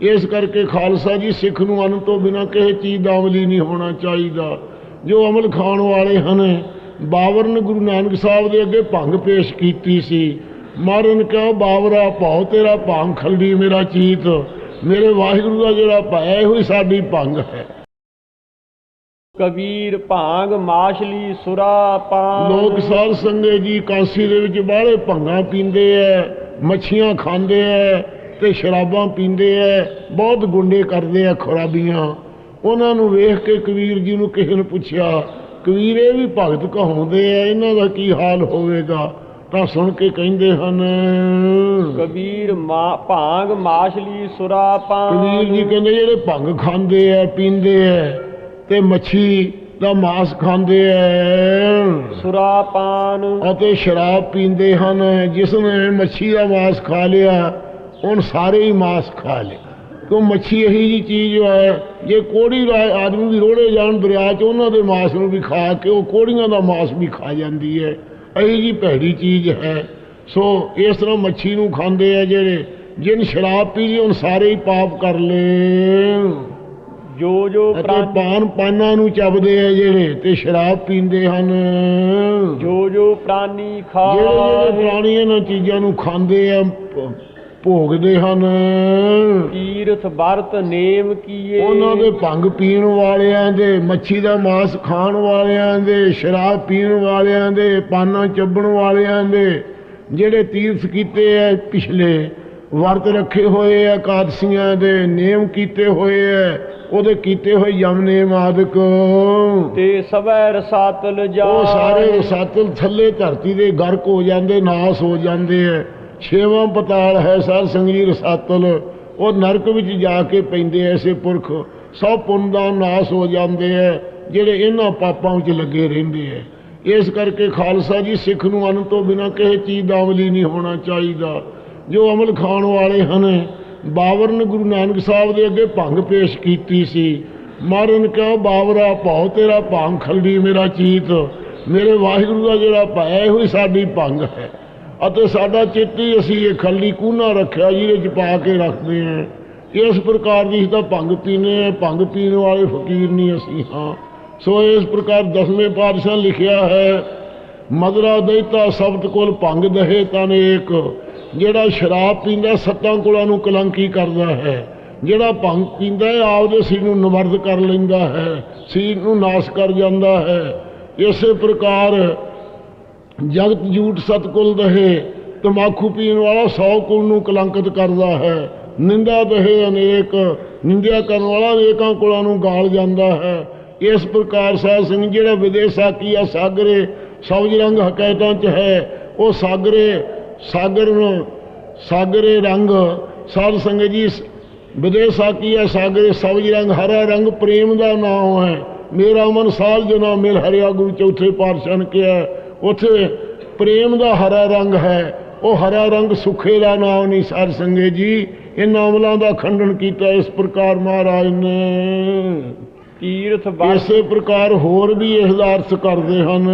ਇਸ ਕਰਕੇ ਖਾਲਸਾ ਜੀ ਸਿੱਖ ਨੂੰ ਅੰਨ ਤੋਂ ਬਿਨਾ ਕਿਸੇ ਚੀਜ਼ ਦਾ ਅਮਲੀ ਨਹੀਂ ਹੋਣਾ ਚਾਹੀਦਾ। ਜੋ ਅਮਲ ਖਾਣ ਵਾਲੇ ਹਨ ਬਾਬਰ ਨੇ ਗੁਰੂ ਨਾਨਕ ਸਾਹਿਬ ਦੇ ਅੱਗੇ ਭੰਗ ਪੇਸ਼ ਕੀਤੀ ਸੀ। ਮਹਾਰਾਜ ਨੇ ਕਿਹਾ ਬਾਬਰਾ ਭਾਉ ਤੇਰਾ ਭੰਗ ਖਲਦੀ ਮੇਰਾ ਚੀਤ। ਮੇਰੇ ਵਾਹਿਗੁਰੂ ਦਾ ਜਿਹੜਾ ਪਾਇਆ ਇਹੋ ਹੀ ਸਾਡੀ ਭੰਗ ਹੈ। ਕਬੀਰ ਭਾਂਗ ਮਾਛਲੀ ਸੁਰਾ ਪਾਨ ਲੋਕ ਸਾਧ ਸੰਗਤ ਜੀ ਕਾਂਸੀ ਦੇ ਵਿੱਚ ਬਾਹਲੇ ਭੰਗਾਂ ਪੀਂਦੇ ਐ ਮੱਛੀਆਂ ਖਾਂਦੇ ਐ ਤੇ ਸ਼ਰਾਬਾਂ ਪੀਂਦੇ ਐ ਬਹੁਤ ਗੁੰਡੇ ਕਰਦੇ ਐ ਖਰਾਬੀਆਂ। ਉਹਨਾਂ ਨੂੰ ਵੇਖ ਕੇ ਕਬੀਰ ਜੀ ਨੂੰ ਕਿਸੇ ਨੇ ਪੁੱਛਿਆ ਕਬੀਰ ਇਹ ਵੀ ਭਗਤ ਕਹਾਉਂਦੇ ਐ ਇਹਨਾਂ ਦਾ ਕੀ ਹਾਲ ਹੋਵੇਗਾ? ਤਾਂ ਸੁਣ ਕੇ ਕਹਿੰਦੇ ਹਨ ਕਬੀਰ ਮਾ- ਭਾਂਗ ਮਾਛਲੀ ਸੁਰਾ ਪਾਨ ਕਬੀਰ ਜੀ ਕਹਿੰਦੇ ਜਿਹੜੇ ਭੰਗ ਖਾਂਦੇ ਐ ਪੀਂਦੇ ਐ ਤੇ ਮੱਛੀ ਦਾ ਮਾਸ ਖਾਂਦੇ ਐ। ਸੁਰਾ ਪਾਨ। ਅਤੇ ਸ਼ਰਾਬ ਪੀਂਦੇ ਹਨ ਜਿਸ ਨੇ ਮੱਛੀ ਦਾ ਮਾਸ ਖਾ ਲਿਆ ਉਹਨ ਸਾਰੇ ਹੀ ਮਾਸ ਖਾ ਲਿਆ ਕਿਉਂ ਮੱਛੀ ਇਹੀ ਜੀ ਚੀਜ਼ ਹੈ ਜੇ ਕੋੜੀ ਆਦਮੀ ਵੀ ਰੋੜੇ ਜਾਣ ਦਰਿਆ 'ਚ ਉਹਨਾਂ ਦੇ ਮਾਸ ਨੂੰ ਵੀ ਖਾ ਕੇ ਉਹ ਕੋੜੀਆਂ ਦਾ ਮਾਸ ਵੀ ਖਾ ਜਾਂਦੀ ਹੈ। ਇਹੀ ਜੀ ਭੈੜੀ ਚੀਜ਼ ਹੈ। ਸੋ ਇਸ ਤਰ੍ਹਾਂ ਮੱਛੀ ਨੂੰ ਖਾਂਦੇ ਆ ਜਿਹੜੇ ਜਿਨ ਸ਼ਰਾਬ ਪੀ ਲਈ ਉਹਨ ਸਾਰੇ ਹੀ ਪਾਪ ਕਰ ਲਏ। ਜੋ ਜੋ ਪ੍ਰਾਨੀ ਪਾਨ ਨੂੰ ਚੱਬਦੇ ਆ ਜਿਹੜੇ ਤੇ ਸ਼ਰਾਬ ਪੀਂਦੇ ਹਨ। ਜੋ ਜੋ ਪ੍ਰਾਨੀ ਜਿਹੜੇ ਜਿਹੜੇ ਖਾਏ ਪ੍ਰਾਣੀ ਇਹਨਾਂ ਚੀਜ਼ਾਂ ਨੂੰ ਖਾਂਦੇ ਆ ਭੋਗਦੇ ਹਨ। ਤੀਰਥ ਵਰਤ ਨੇਮ ਕੀਏ। ਉਹਨਾਂ ਦੇ ਭੰਗ ਪੀਣ ਵਾਲਿਆਂ ਦੇ ਮੱਛੀ ਦਾ ਮਾਸ ਖਾਣ ਵਾਲਿਆਂ ਦੇ ਸ਼ਰਾਬ ਪੀਣ ਵਾਲਿਆਂ ਦੇ ਪਾਨਾਂ ਚੱਬਣ ਵਾਲਿਆਂ ਦੇ ਜਿਹੜੇ ਤੀਰਥ ਕੀਤੇ ਐ ਪਿਛਲੇ ਵਰਤ ਰੱਖੇ ਹੋਏ ਆ ਕਾਦਸੀਆਂ ਦੇ ਨੇਮ ਕੀਤੇ ਹੋਏ ਐ ਉਹਦੇ ਕੀਤੇ ਹੋਏ ਯਮ ਨੇਮ ਆਦਿਕ। ਤੇ ਸਵੈ ਰਸਾਤਲ ਜਾ ਉਹ ਸਾਰੇ ਸਾਤਲ ਥੱਲੇ ਧਰਤੀ ਦੇ ਗਰਕ ਹੋ ਜਾਂਦੇ ਨਾਸ ਹੋ ਜਾਂਦੇ ਐ। ਛੇਵਾਂ ਪਤਾਲ ਹੈ ਸਾਧ ਸੰਗੀ ਰਸਾਤਲ। ਉਹ ਨਰਕ ਵਿੱਚ ਜਾ ਕੇ ਪੈਂਦੇ ਐਸੇ ਪੁਰਖ। ਸਭ ਪੁੰਨ ਦਾ ਨਾਸ ਹੋ ਜਾਂਦੇ ਐ ਜਿਹੜੇ ਇਹਨਾਂ ਪਾਪਾਂ ਵਿੱਚ ਲੱਗੇ ਰਹਿੰਦੇ ਐ ਇਸ ਕਰਕੇ ਖਾਲਸਾ ਜੀ ਸਿੱਖ ਨੂੰ ਅੰਨ ਤੋਂ ਬਿਨਾ ਕਿਸੇ ਚੀਜ਼ ਦਾ ਅਮਲੀ ਨਹੀਂ ਹੋਣਾ ਚਾਹੀਦਾ। ਜੋ ਅਮਲ ਖਾਣ ਵਾਲੇ ਹਨ ਬਾਬਰ ਨੇ ਗੁਰੂ ਨਾਨਕ ਸਾਹਿਬ ਦੇ ਅੱਗੇ ਭੰਗ ਪੇਸ਼ ਕੀਤੀ ਸੀ। ਮਾਰਨ ਨੇ ਬਾਬਰਾ ਭਾਉ, ਤੇਰਾ ਭੰਗ ਖਲਦੀ ਮੇਰਾ ਚੀਤ। ਮੇਰੇ ਵਾਹਿਗੁਰੂ ਦਾ ਜਿਹੜਾ ਪਾਇਆ ਇਹੋ ਹੀ ਸਾਡੀ ਭੰਗ ਹੈ। ਅਤੇ ਸਾਡਾ ਚਿੱਤ ਹੀ ਅਸੀਂ ਇਹ ਖਾਲੀ ਕੂਨਾ ਰੱਖਿਆ ਜਿਹਦੇ ਚ ਪਾ ਕੇ ਰੱਖਦੇ ਹਾਂ। ਇਸ ਪ੍ਰਕਾਰ ਦੀ ਅਸੀਂ ਤਾਂ ਭੰਗ ਪੀਨੇ ਆ ਭੰਗ ਪੀਣ ਵਾਲੇ ਫਕੀਰ ਨਹੀਂ ਅਸੀਂ, ਹਾਂ। ਸੋ ਇਸ ਪ੍ਰਕਾਰ ਦਸਵੇਂ ਪਾਤਸ਼ਾਹ ਲਿਖਿਆ ਹੈ, ਮਦਰਾ ਦੈਤਾ ਸ਼ਬਦ ਕੋਲ ਭੰਗ ਦਹੇ ਤਾਂ ਏਕ, ਜਿਹੜਾ ਸ਼ਰਾਬ ਪੀਂਦਾ ਸੱਤਾਂ ਕੋਲਾਂ ਨੂੰ ਕਲੰਕੀ ਕਰਦਾ ਹੈ। ਜਿਹੜਾ ਭੰਗ ਪੀਂਦਾ ਹੈ, ਆਪਦੇ ਸਿਰ ਨੂੰ ਨਮਰਦ ਕਰ ਲੈਂਦਾ ਹੈ, ਸਿਰ ਨੂੰ ਨਾਸ਼ ਕਰ ਜਾਂਦਾ ਹੈ। ਇਸੇ ਪ੍ਰਕਾਰ ਜਗਤ ਜੂਠ ਸਤਕੁਲ ਦਹੇ ਤਮਾਕੂ ਪੀਣ ਵਾਲਾ ਸੌ ਕੁਲ ਨੂੰ ਕਲੰਕਿਤ ਕਰਦਾ ਹੈ। ਨਿੰਦਾ ਦਹੇ ਅਨੇਕ, ਨਿੰਦਿਆ ਕਰਨ ਵਾਲਾ ਅਨੇਕਾਂ ਕੁਲਾਂ ਨੂੰ ਗਾਲ ਜਾਂਦਾ ਹੈ। ਇਸ ਪ੍ਰਕਾਰ ਸਾਧ ਸਿੰਘ ਜਿਹੜਾ ਵਿਦੇਸਾ ਕੀਆ ਸਾਗਰੇ, ਸਬਜ ਰੰਗ ਹਕਾਇਤਾਂ ਚ ਹੈ, ਉਹ ਸਾਗਰੇ, ਸਾਗਰ ਨੂੰ, ਸਾਗਰੇ ਰੰਗ, ਸਾਧ ਸੰਗਤ ਜੀ, ਵਿਦੇਸਾ ਕੀਆ ਸਾਗਰੇ, ਸਬਜ ਰੰਗ, ਹਰਾ ਰੰਗ, ਪ੍ਰੇਮ ਦਾ ਨਾਮ ਹੈ। ਮੇਰਾ ਮਨ ਸਾਲ ਜਨਾ ਮਿਲ, ਹਰਿਆ ਗੁਰੂ ਚੌਥੇ ਪਾਤਸ਼ਾਹ ਨੇ ਕਿਹਾ ਉਥੇ ਪ੍ਰੇਮ ਦਾ ਹਰਾ ਰੰਗ ਹੈ। ਉਹ ਹਰਾ ਰੰਗ ਸੁਖੇ ਦਾ ਨਾਮ ਨਹੀਂ ਸਾਧ ਸੰਗਤ ਜੀ। ਇਹਨਾਂ ਅਮਲਾਂ ਦਾ ਖੰਡਨ ਕੀਤਾ ਇਸ ਪ੍ਰਕਾਰ ਮਹਾਰਾਜ ਨੇ। ਤੀਰਥ ਇਸੇ ਪ੍ਰਕਾਰ ਹੋਰ ਵੀ ਇਸ ਦਾ ਅਰਥ ਕਰਦੇ ਹਨ।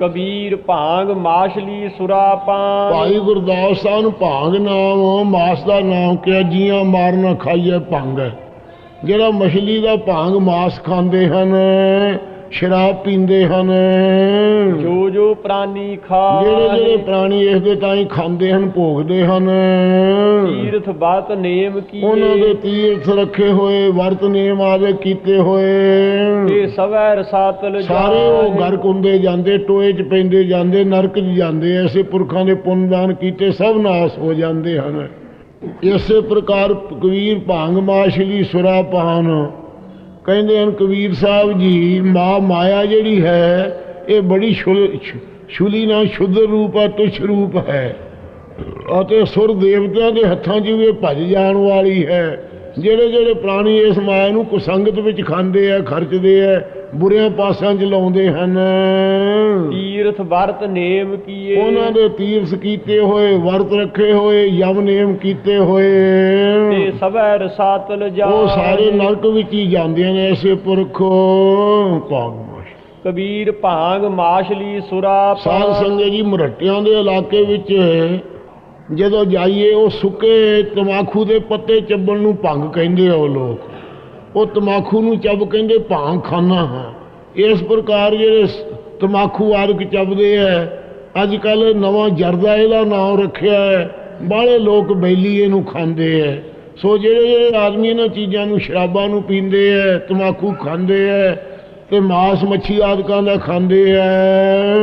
ਕਬੀਰ ਭਾਂਗ ਮਾਛਲੀ ਸੁਰਾ ਪਾਨ ਭਾਈ ਗੁਰਦਾਸ ਸਾਹਿਬ ਨੂੰ ਭਾਂਗ ਨਾਮ ਮਾਸ ਦਾ ਨਾਮ ਕਿਹਾ ਜੀਆਂ ਮਾਰਨਾ ਖਾਈਏ ਭੰਗ। ਜਿਹੜਾ ਮਛਲੀ ਦਾ ਭਾਂਗ ਮਾਸ ਖਾਂਦੇ ਹਨ ਸ਼ਰਾਬ ਪੀਂਦੇ ਹਨ। ਜੋ ਜੋ ਪ੍ਰਾਨੀ ਜਿਹੜੇ ਜਿਹੜੇ ਖਾਏ ਪ੍ਰਾਣੀ ਇਸ ਦੇ ਤਾਂ ਹੀ ਖਾਂਦੇ ਹਨ ਭੋਗਦੇ ਹਨ। ਤੀਰਥ ਵਰਤ ਨੇਮ ਉਹਨਾਂ ਦੇ ਤੀਰਥ ਰੱਖੇ ਹੋਏ ਵਰਤ ਨੇਮ ਆਦੇ ਕੀਤੇ ਹੋਏ। ਤੇ ਸਵੈ ਰਸਾਤਲ ਸਾਰੇ ਉਹ। ਗਰਕ ਹੁੰਦੇ ਜਾਂਦੇ ਟੋਏ 'ਚ ਪੈਂਦੇ ਜਾਂਦੇ ਨਰਕ 'ਚ ਜਾਂਦੇ ਐਸੇ ਪੁਰਖਾਂ ਦੇ ਪੁੰਨਦਾਨ ਕੀਤੇ ਸਭ ਨਾਸ ਹੋ ਜਾਂਦੇ ਹਨ। ਇਸੇ ਪ੍ਰਕਾਰ ਕਬੀਰ ਭਾਂਗ ਮਾਸ਼ਲੀ ਸੁਰਾ ਪਾਨ ਕਹਿੰਦੇ ਹਨ, ਕਬੀਰ ਸਾਹਿਬ ਜੀ, ਮਾ ਮਾਇਆ ਜਿਹੜੀ ਹੈ, ਇਹ ਬੜੀ ਸ਼ੁਲ- ਸ਼ੁ- ਸ਼ੁਲੀ ਨਾਲ ਸ਼ੁੱਧ ਰੂਪ ਆ, ਤੁਛ ਰੂਪ ਹੈ। ਅਤੇ ਸੁਰ ਦੇਵਤਿਆਂ ਦੇ ਹੱਥਾਂ 'ਚ ਵੀ ਇਹ ਭੱਜ ਜਾਣ ਵਾਲੀ ਹੈ। ਜਿਹੜੇ ਜਿਹੜੇ ਪ੍ਰਾਣੀ ਇਸ ਮਾਇਆ ਨੂੰ ਕੁਸੰਗਤ ਵਿੱਚ ਖਾਂਦੇ ਆ ਖਰਚਦੇ ਆ ਬੁਰਿਆਂ ਪਾਸਿਆਂ 'ਚ ਲਾਉਂਦੇ ਹਨ। ਤੀਰਥ ਵਰਤ ਨੇਮ ਕੀਏ। ਉਹਨਾਂ ਦੇ ਤੀਰਥ ਕੀਤੇ ਹੋਏ ਵਰਤ ਰੱਖੇ ਹੋਏ ਯਮ ਨੇਮ ਕੀਤੇ ਤੇ ਹੋਏ ਸਵੈ ਰਸਾਤਲ ਜਾ। ਉਹ ਸਾਰੇ ਨਰਕ ਵਿੱਚ ਹੀ ਜਾਂਦੇ ਨੇ ਐਸੇ ਪੁਰਖ। ਪਾਗਮਾਸ਼ ਕਬੀਰ ਭਾਂਗ ਮਾਛਲੀ ਸੁਰਾ ਸਾਧ ਸੰਗਤ ਜੀ ਮਰਟਿਆਂ ਦੇ ਇਲਾਕੇ ਵਿੱਚ ਜਦੋਂ ਜਾਈਏ, ਉਹ ਸੁੱਕੇ ਤਮਾਖੂ ਦੇ ਪੱਤੇ ਚੱਬਣ ਨੂੰ ਭੰਗ ਕਹਿੰਦੇ ਆ ਉਹ ਲੋਕ। ਉਹ ਤਮਾਖੂ ਨੂੰ ਚੱਬ ਕਹਿੰਦੇ, ਭਾਂਗ ਖਾਨਾ ਹਾਂ। ਇਸ ਪ੍ਰਕਾਰ ਜਿਹੜੇ ਸ- ਤਮਾਖੂ ਆਦਿਕ ਚੱਬਦੇ ਐ ਅੱਜ ਕੱਲ ਨਵਾਂ ਜਰਦਾ ਇਹਦਾ ਨਾਮ ਰੱਖਿਆ ਹੈ। ਬਾਹਲੇ ਲੋਕ ਬੈਲੀ ਇਹਨੂੰ ਖਾਂਦੇ ਐ ਸੋ ਜਿਹੜੇ ਜਿਹੜੇ ਆਦਮੀ ਇਹਨਾਂ ਚੀਜ਼ਾਂ ਨੂੰ, ਸ਼ਰਾਬਾਂ ਨੂੰ ਪੀਂਦੇ ਐ ਤਮਾਕੂ ਖਾਂਦੇ ਐ ਤੇ ਮਾਸ ਮੱਛੀ ਆਦਿਕਾਂ ਦਾ ਖਾਂਦੇ ਐ।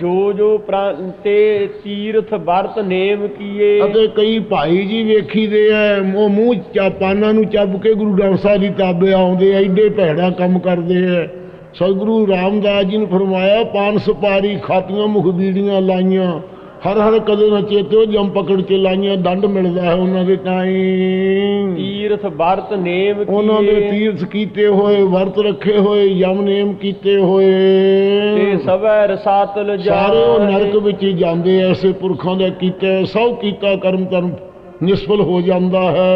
ਜੋ ਜੋ ਪ੍ਰਾਨ ਤੇ ਤੀਰਥ ਵਰਤ ਨੇਮ ਕੀਏ। ਅਤੇ ਕਈ ਭਾਈ ਜੀ ਵੇਖੀਦੇ ਐ ਉਹ ਮੂੰਹ ਚਾਪਾਨਾਂ ਨੂੰ ਚੱਬ ਕੇ ਗੁਰੂ ਗ੍ਰੰਥ ਸਾਹਿਬ ਦੀ ਤਾਬੇ ਆਉਂਦੇ ਐ ਐਡੇ ਭੈੜਾ ਕੰਮ ਕਰਦੇ ਐ। ਸਤਿਗੁਰੂ ਰਾਮਦਾਸ ਜੀ ਨੇ ਫਰਮਾਇਆ ਪਾਨ ਸੁਪਾਰੀ ਖਾਤੀਆਂ ਮੁਖ ਬੀੜੀਆਂ ਲਾਈਆਂ। ਹਰ ਹਰ ਕਦੇ ਨਾ ਚੇਤੋ ਜੰਮ ਪਕੜ ਚ ਲਾਈਆਂ ਦੰਡ ਮਿਲਦਾ ਹੈ ਉਹਨਾਂ ਦੇ ਤਾਈਂ। ਤੀਰਥ ਵਰਤ ਨੇਮ ਉਹਨਾਂ ਦੇ ਤੀਰਥ ਕੀਤੇ ਹੋਏ ਵਰਤ ਰੱਖੇ ਹੋਏ ਯਮ ਨੇਮ ਕੀਤੇ ਤੇ ਹੋਏ ਸਵੈ ਰਸਾਤਲ ਸਾਰੇ ਉਹ ਨਰਕ ਵਿੱਚ ਹੀ ਜਾਂਦੇ ਐਸੇ ਪੁਰਖਾਂ ਦਾ ਕੀਤਾ ਸਭ ਕੀਤਾ ਕਰਮ ਧਰਮ ਨਿਸਫਲ ਹੋ ਜਾਂਦਾ ਹੈ।